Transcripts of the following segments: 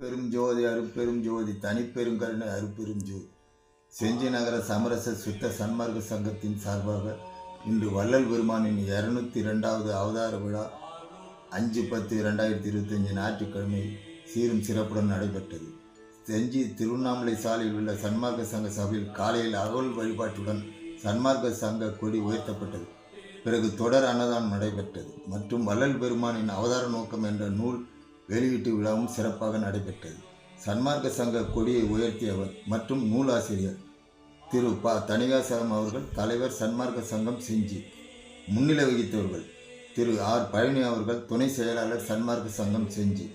பெரும் ஜோதி அருப்பெரும் ஜோதி தனிப்பெருங்கருணை அருப்பெரும் ஜோதி. செஞ்சி நகர சமரச சுத்த சன்மார்க்க சங்கத்தின் சார்பாக இன்று வள்ளல் பெருமானின் இருநூத்தி இரண்டாவது அவதார விழா அஞ்சு பத்து ரெண்டாயிரத்தி இருபத்தஞ்சு ஞாயிற்றுக்கிழமை சீரும் சிறப்புடன் நடைபெற்றது. செஞ்சி திருவண்ணாமலை சாலையில் உள்ள சன்மார்க்க சங்க சபையில் காலையில் அகவல் வழிபாட்டுடன் சன்மார்க்க சங்க கொடி உயர்த்தப்பட்டது. பிறகு தொடர் அன்னதானம் நடைபெற்றது. மற்றும் வள்ளல் பெருமானின் அவதார நோக்கம் என்ற நூல் வெளியீட்டு விழாவும் சிறப்பாக நடைபெற்றது. சன்மார்க்க சங்க கொடியை உயர்த்தியவர் மற்றும் நூலாசிரியர் திரு ப. தணிகாசலம் அவர்கள் தலைவர் சன்மார்க்க சங்கம் செஞ்சி முன்னிலை வகித்தவர்கள். திரு ஆர். பழனி அவர்கள் துணை செயலாளர் சன்மார்க்க சங்கம் செஞ்சி.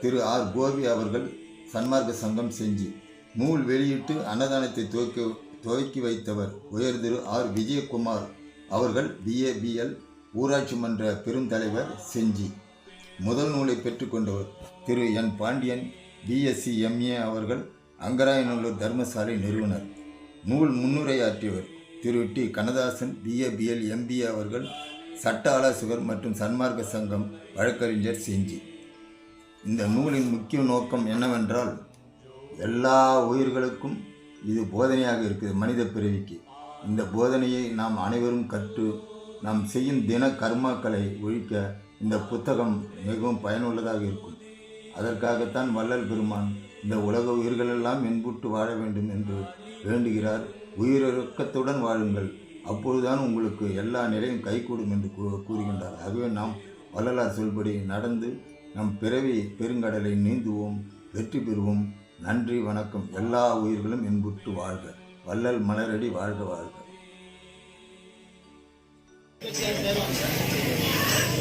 திரு ஆர். கோபி அவர்கள் சன்மார்க்க சங்கம் செஞ்சி. நூல் வெளியிட்டு அன்னதானத்தை துவக்கி துவக்கி வைத்தவர் உயர் திரு ஆர். விஜயகுமார் அவர்கள் பிஏபிஎல் ஊராட்சி மன்ற பெருந்தலைவர் செஞ்சி. முதல் நூலை பெற்றுக்கொண்டவர் Thiru N Pandian BSc MA அவர்கள் அங்கராயநல்லூர் தர்மசாலை நிறுவனர். நூல் முன்னுரையாற்றியவர் Thiru T Kannadasan BA BL MBA அவர்கள் சட்ட ஆலோசகர் மற்றும் சன்மார்க்க சங்கம் வழக்கறிஞர் செஞ்சி. இந்த நூலின் முக்கிய நோக்கம் என்னவென்றால் எல்லா உயிர்களுக்கும் இது போதனையாக இருக்குது மனித பிறவிக்கு. இந்த போதனையை நாம் அனைவரும் கற்று நாம் செய்யும் தின கர்மாக்களை ஒழிக்க இந்த புத்தகம் மிகவும் பயனுள்ளதாக இருக்கும். அதற்காகத்தான் வள்ளல் பெருமான் இந்த உலக உயிர்களெல்லாம் என்புட்டு வாழ வேண்டும் என்று வேண்டுகிறார். உயிரக்கத்துடன் வாழுங்கள். அப்பொழுதுதான் உங்களுக்கு எல்லா நிலையும் கைகூடும் என்று கூ- கூறுகின்றார். ஆகவே நாம் வள்ளலார் சொல்படி நடந்து நம் பிறவி பெருங்கடலை நீந்துவோம் வெற்றி பெறுவோம். நன்றி வணக்கம். எல்லா உயிர்களும் என்புட்டு வாழ்க. வள்ளல் மலரடி வாழ்க வாழ்க.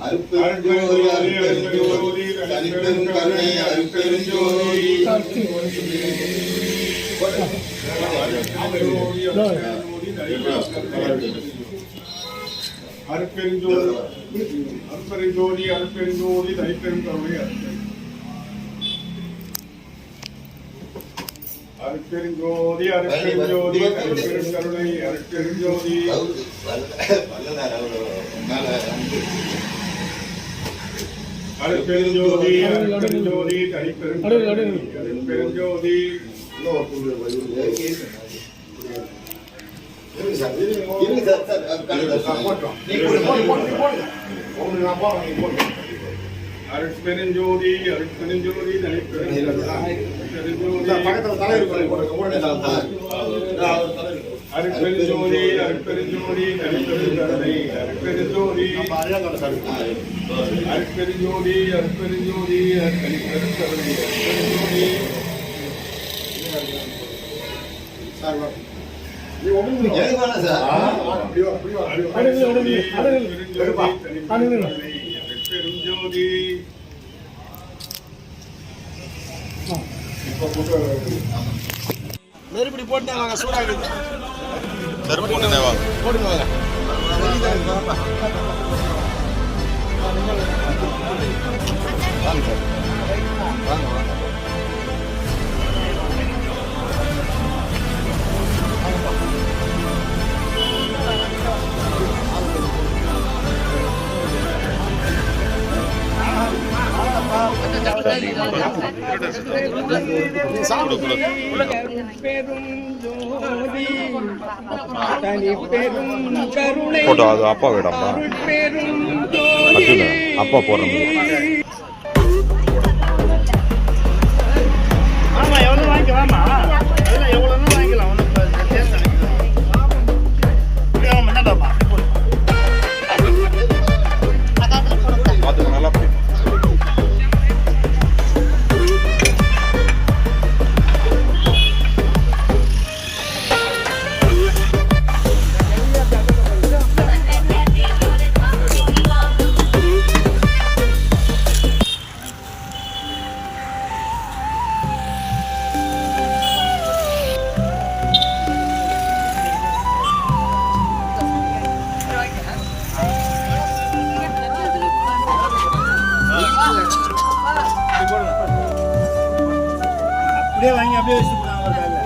அருட்பெருஞ்சோதி, அருட்பெருஞ்சோதி, தனிப்பெருங்கருணை, அருட்பெருஞ்சோதி. அருப்பெருஞ்சோதி அருப்பெருஞ்சோதி அருப்பெருஞ்சோதி தனிப்பெரும் கருணை அருப்பெருஞ்சோதி. அருப்பெருஞ்சோதி தனிப்பெரும் கருணை அருப்பெருஞ்சோதி. அவரு வல்ல- வல்லனார் அவரு இருங்க சார், இருங்க சார், சார், அது கரெக்டா சார். நீ போடு, போடு, அருட்பெருஞ்சோதி அருட்பெருஞ்சோதி தனிப்பெரும் தலை அருட்பெருஞ்சோதி அருட்பெருஞ்சோதி அருட்பெருஞ்சோதி அருட்பெருஞ்சோதி அருட்பெருஞ்சோதி அருட்பெருஞ்சோதி சார் அருட்பெருஞ்சோதி அருட்பெருஞ்சோதி தனிப்பெருங்கருணை அருட்பெருஞ்சோதி நெருப்படி போட்டு வாங்க வாங்க வாங்க. போட்டோ அது அப்பா அர்ஜுன் அப்பா போடுற அப்படியே வாங்கி அப்படியே வச்சுட்டு போனாங்க